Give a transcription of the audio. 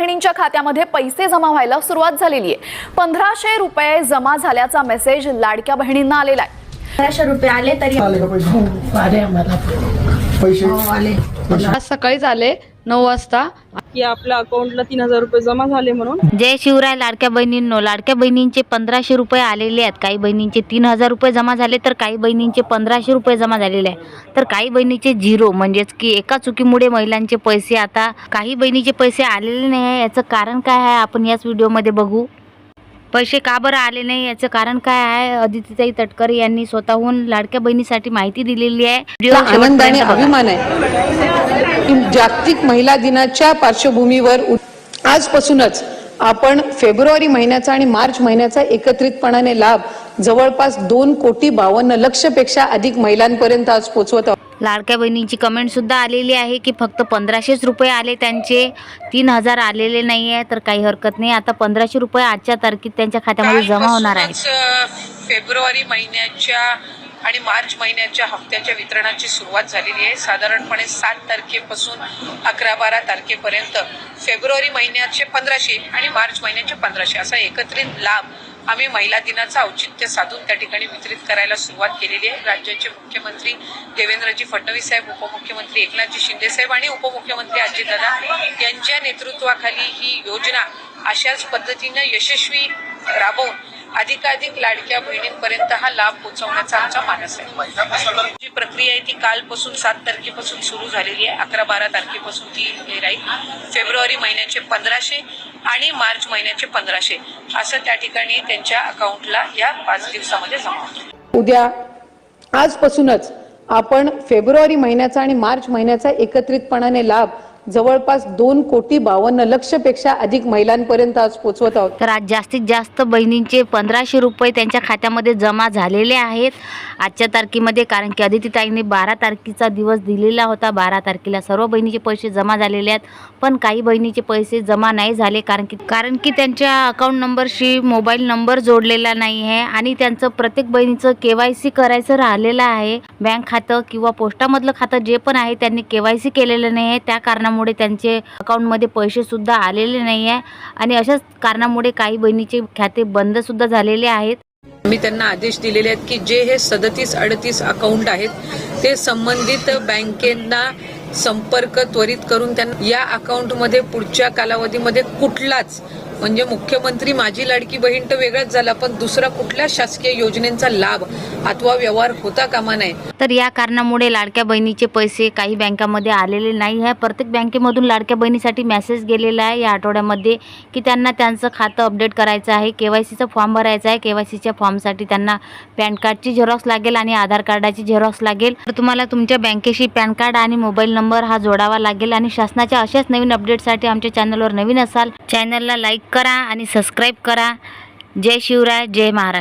बहिणींच्या खात्यामध्ये पैसे जमा व्हायला सुरुवात झालेली आहे. पंधराशे रुपये जमा झाल्याचा मेसेज लाडक्या बहिणींना आलेला आहे. पंधराशे रुपये आले तरी आले आम्हाला. पैसे? हो आले. आज सकाळीच आले नऊ वाजता. की आपल्या अकाउंटला तीन हजार रुपये जमा झाले म्हणून. जय शिवराय लाडक्या बहिणींनो. लाडक्या बहिणींचे पंधराशे रुपये आलेले आहेत. काही बहिणींचे तीन हजार रुपये जमा झाले तर काही बहिणींचे पंधराशे रुपये जमा झालेले आहे तर काही बहिणीचे झिरो म्हणजेच की एका चुकीमुळे महिलांचे पैसे आता काही बहिणीचे पैसे आलेले नाही आहे. याचं कारण काय आहे? आपण याच व्हिडिओमध्ये बघू. पैसे का बरं आले नाही? याचं कारण काय आहे? अदितीताई तटकरे यांनी स्वतःहून लाडक्या बहिणीसाठी माहिती दिलेली आहे. आनंद आणि. अभिमान आहे की जागतिक महिला दिनाच्या पार्श्वभूमीवर आजपासूनच आपण फेब्रुवारी महिन्याचा आणि मार्च महिन्याचा एकत्रितपणाने लाभ जवळपास दोन कोटी बावन्न लक्षपेक्षा अधिक महिलांपर्यंत आज पोहोचवत आहोत. लाडक्या बहिणींची कमेंट सुद्धा आलेली आहे की फक्त पंधराशेच रुपये आले त्यांचे. तीन हजार आलेले नाही आहे तर काही हरकत नाही. आता पंधराशे रुपये आजच्या तारखेत त्यांच्या खात्यामध्ये जमा होणार आहे फेब्रुवारी महिन्याच्या आणि मार्च महिन्याच्या हप्त्याच्या वितरणाची सुरुवात झालेली आहे. साधारणपणे सात तारखेपासून अकरा बारा तारखेपर्यंत फेब्रुवारी महिन्याचे पंधराशे आणि मार्च महिन्याचे पंधराशे असा एकत्रित लाभ आम्ही महिला दिनाचं औचित्य साधून त्या ठिकाणी वितरित करायला सुरुवात केलेली आहे. राज्याचे मुख्यमंत्री देवेंद्रजी फडणवीस साहेब उपमुख्यमंत्री एकनाथजी शिंदे साहेब आणि उपमुख्यमंत्री अजितदादा यांच्या नेतृत्वाखाली ही योजना अशाच पद्धतीनं यशस्वी राबवून अधिकाधिक लाडक्या बहिणींपर्यंत हा लाभ पोहोचवण्याचा आमचा मानस आहे. जी प्रक्रिया आहे ती कालपासून सात तारखेपासून सुरू झालेली आहे. अकरा बारा तारखेपासून ती राहील. फेब्रुवारी महिन्याचे पंधराशे आणि मार्च महिन्याचे पंधराशे असं त्या ठिकाणी त्यांच्या अकाउंटला या पाच दिवसामध्ये जमा उद्या आजपासूनच आपण फेब्रुवारी महिन्याचा आणि मार्च महिन्याचा एकत्रितपणाने लाभ जवळपास दोन कोटी बावन्न लक्षपेक्षा अधिक महिलांपर्यंत आज पोहोचवत आहोत. तर आज जास्तीत जास्त बहिणींचे पंधराशे रुपये त्यांच्या खात्यामध्ये जमा झालेले आहेत. आजच्या तारखेमध्ये कारण की अदितीताईंनी बारा तारखेचा दिवस दिलेला होता. बारा तारखेला सर्व बहिणीचे पैसे जमा झालेले आहेत. पण काही बहिणीचे पैसे जमा नाही झाले कारण की कारण की त्यांच्या अकाउंट नंबरशी मोबाईल नंबर जोडलेला नाही आहे आणि त्यांचं प्रत्येक बहिणीचं के वाय सी करायचं राहिलेलं आहे. बँक खातं किंवा पोस्टामधलं खातं जे पण आहे त्यांनी के वाय सी केलेलं नाही आहे. त्या कारणामुळे त्यांचे अकाउंटमध्ये पैसे सुद्धा आलेले नाही आहे आणि अशाच कारणामुळे काही बहिणीचे खाते बंद सुद्धा झालेले आहेत. मी त्यांना आदेश दिलेले आहेत की जे हे सदतीस अडतीस अकाउंट आहेत ते संबंधित बँकेंना संपर्क त्वरित करून त्यांना या अकाउंटमध्ये पुढच्या कालावधीमध्ये कुठलाच म्हणजे मुख्यमंत्री माझी लाडकी बहीण तर वेगळाच झाला पण दुसरा कुठल्या शासकीय योजनेचा लाभ अथवा व्यवहार होता कामा नये. तर या कारणामुळे लाडक्या बहिणीचे पैसे काही बँकामध्ये आलेले नाही आहे. प्रत्येक बँकेमधून लाडक्या बहिणीसाठी मेसेज गेलेला आहे या आठवड्यामध्ये की त्यांना त्यांचं खातं अपडेट करायचं आहे के वाय सीचा फॉर्म भरायचा आहे. के वाय सीच्या फॉर्मसाठी त्यांना पॅन कार्डची झेरॉक्स लागेल आणि आधार कार्डाची झेरॉक्स लागेल. तर तुम्हाला तुमच्या बँकेशी पॅन कार्ड आणि मोबाईल नंबर हा जोडावा लागेल आणि शासनाच्या अशाच नवीन अपडेटसाठी आमच्या चॅनलवर नवीन असाल चॅनलला लाईक करा आणि सबस्क्राईब करा. जय शिवराय जय महाराष्ट्र.